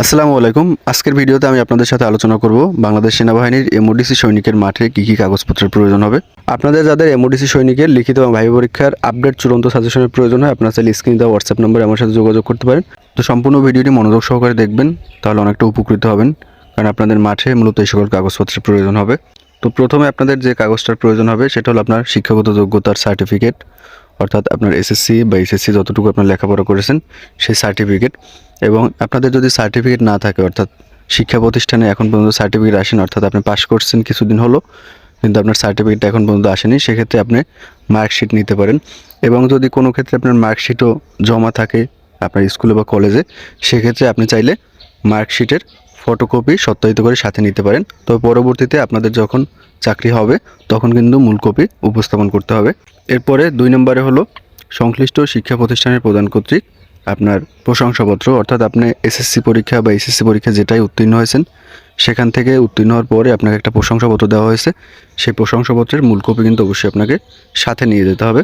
আসসালামু আলাইকুম। আজকের ভিডিওতে আমি আপনাদের সাথে আলোচনা করব বাংলাদেশ সেনাবাহিনীর এমওডিসি সৈনিকের মাঠে কী কী কাগজপত্রের প্রয়োজন হবে। আপনাদের যাদের এমওডিসি সৈনিকের লিখিত এবং ভাই পরীক্ষার আপডেট চূড়ান্ত সাজেশনের প্রয়োজন হয়, আপনারা চাইলে স্ক্রিন দেওয়া হোয়াটসঅ্যাপ নম্বরে আমার সাথে যোগাযোগ করতে পারেন। তো সম্পূর্ণ ভিডিওটি মনোযোগ সহকারে দেখবেন, তাহলে অনেকটা উপকৃত হবেন, কারণ আপনাদের মাঠে মূলত এই সকল কাগজপত্রের প্রয়োজন হবে। তো প্রথমে আপনাদের যে কাগজটার প্রয়োজন হবে, সেটা হলো আপনার শিক্ষাগত যোগ্যতার সার্টিফিকেট অর্থাৎ আপনার এসএসসি বা এসএসসি যতটুকু আপনার লেখাপড়া করেছেন, সেই সার্টিফিকেট এবং আপনাদের যদি সার্টিফিকেট না থাকে, অর্থাৎ শিক্ষা প্রতিষ্ঠানে এখন পর্যন্ত সার্টিফিকেট আসেন, অর্থাৎ আপনি পাশ করছেন কিছুদিন হলো, কিন্তু আপনার সার্টিফিকেট এখন পর্যন্ত আসেনি, সেক্ষেত্রে আপনি মার্কশিট নিতে পারেন। এবং যদি কোনো ক্ষেত্রে আপনার মার্কশিটও জমা থাকে আপনার স্কুলে বা কলেজে সেক্ষেত্রে আপনি চাইলে মার্কশিটের ফটোকপি সত্যায়িত করে সাথে নিতে পারেন। তবে পরবর্তীতে আপনাদের যখন চাকরি হবে, তখন কিন্তু মূল কপি উপস্থাপন করতে হবে। এরপরে দুই নম্বরে হলো সংশ্লিষ্ট শিক্ষা প্রতিষ্ঠানের প্রদান কর্তৃক আপনার প্রশংসাপত্র, অর্থাৎ আপনি এসএসসি পরীক্ষা বা এসএসসি পরীক্ষা যেটাই উত্তীর্ণ হয়েছেন, সেখান থেকে উত্তীর্ণ হওয়ার পরে আপনাকে একটা প্রশংসাপত্র দেওয়া হয়েছে। সেই প্রশংসাপত্রের মূল কপি কিন্তু অবশ্যই আপনাকে সাথে নিয়ে যেতে হবে।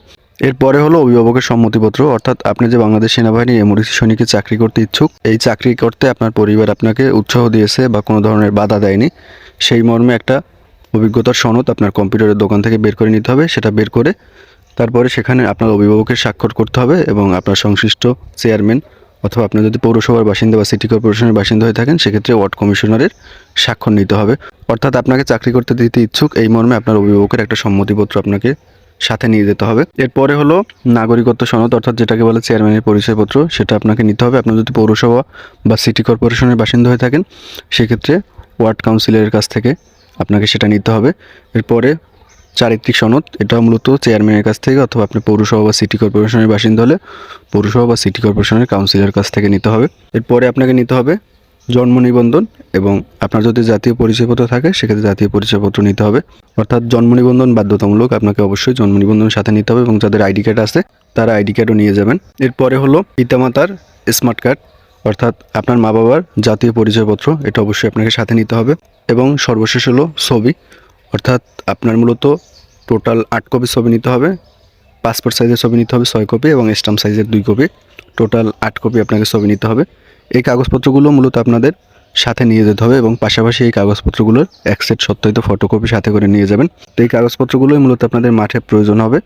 এরপরে হলো অভিভাবকের সম্মতিপত্র, অর্থাৎ আপনি যে বাংলাদেশ সেনাবাহিনী এমরিসি সৈনিকে চাকরি করতে ইচ্ছুক, এই চাকরি করতে আপনার পরিবার আপনাকে উৎসাহ দিয়েছে বা কোনো ধরনের বাধা দেয়নি। সেই মর্মে একটা অভিজ্ঞতার সনদ আপনার কম্পিউটারের দোকান থেকে বের করে নিতে হবে, সেটা বের করে তারপরে সেখানে আপনার অভিভাবকের স্বাক্ষর করতে হবে এবং আপনার সংশ্লিষ্ট চেয়ারম্যান অথবা আপনি যদি পৌরসভার বাসিন্দা বা সিটি কর্পোরেশনের বাসিন্দা হয়ে থাকেন, সেক্ষেত্রে ওয়ার্ড কমিশনারের স্বাক্ষর নিতে হবে। অর্থাৎ আপনাকে চাকরি করতে দিতে ইচ্ছুক, এই মর্মে আপনার অভিভাবকের একটা সম্মতিপত্র আপনাকে সাথে নিয়ে যেতে হবে। এরপরে হলো নাগরিকত্ব সনদ, অর্থাৎ যেটাকে বলে চেয়ারম্যানের পরিচয়পত্র, সেটা আপনাকে নিতে হবে। আপনার যদি পৌরসভা বা সিটি কর্পোরেশনের বাসিন্দা হয়ে থাকেন, সেক্ষেত্রে ওয়ার্ড কাউন্সিলরের কাছ থেকে আপনাকে সেটা নিতে হবে। এরপরে চারিত্রিক সনদ, এটা মূলত চেয়ারম্যানের কাছ থেকে অথবা আপনি পৌরসভা বা সিটি কর্পোরেশনের বাসিন্দা হলে পৌরসভা বা সিটি কর্পোরেশনের কাউন্সিলরের কাছ থেকে নিতে হবে। এরপরে আপনাকে নিতে হবে জন্ম নিবন্ধন এবং আপনার যদি জাতীয় পরিচয়পত্র থাকে, সেক্ষেত্রে জাতীয় পরিচয়পত্র নিতে হবে। অর্থাৎ জন্ম নিবন্ধন বাধ্যতামূলক আপনাকে অবশ্যই জন্ম নিবন্ধন সাথে নিতে হবে এবং যাদের আইডি কার্ড আছে, তারা আইডি কার্ডও নিয়ে যাবেন। এরপরে হলো পিতামাতার স্মার্ট কার্ড। অর্থাৎ আপনার মা বাবার জাতীয় পরিচয়পত্র, এটা অবশ্যই আপনাকে সাথে নিতে হবে। এবং সর্বশেষ হলো ছবি। অর্থাৎ আপনার মূলত টোটাল আট কপি ছবি নিতে হবে পাসপোর্ট সাইজের ছবি নিতে হবে ছয় কপি এবং স্টাম্প সাইজের দুই কপি টোটাল আট কপি আপনাকে ছবি নিতে হবে। এই কাগজপত্রগুলো মূলত আপনাদের সাথে নিয়ে যেতে হবে এবং পাশাপাশি এই কাগজপত্রগুলোর এক সেট সত্যায়িত ফটোকপি সাথে করে নিয়ে যাবেন। তো এই কাগজপত্রগুলোই মূলত আপনাদের মাঠে প্রয়োজন হবে।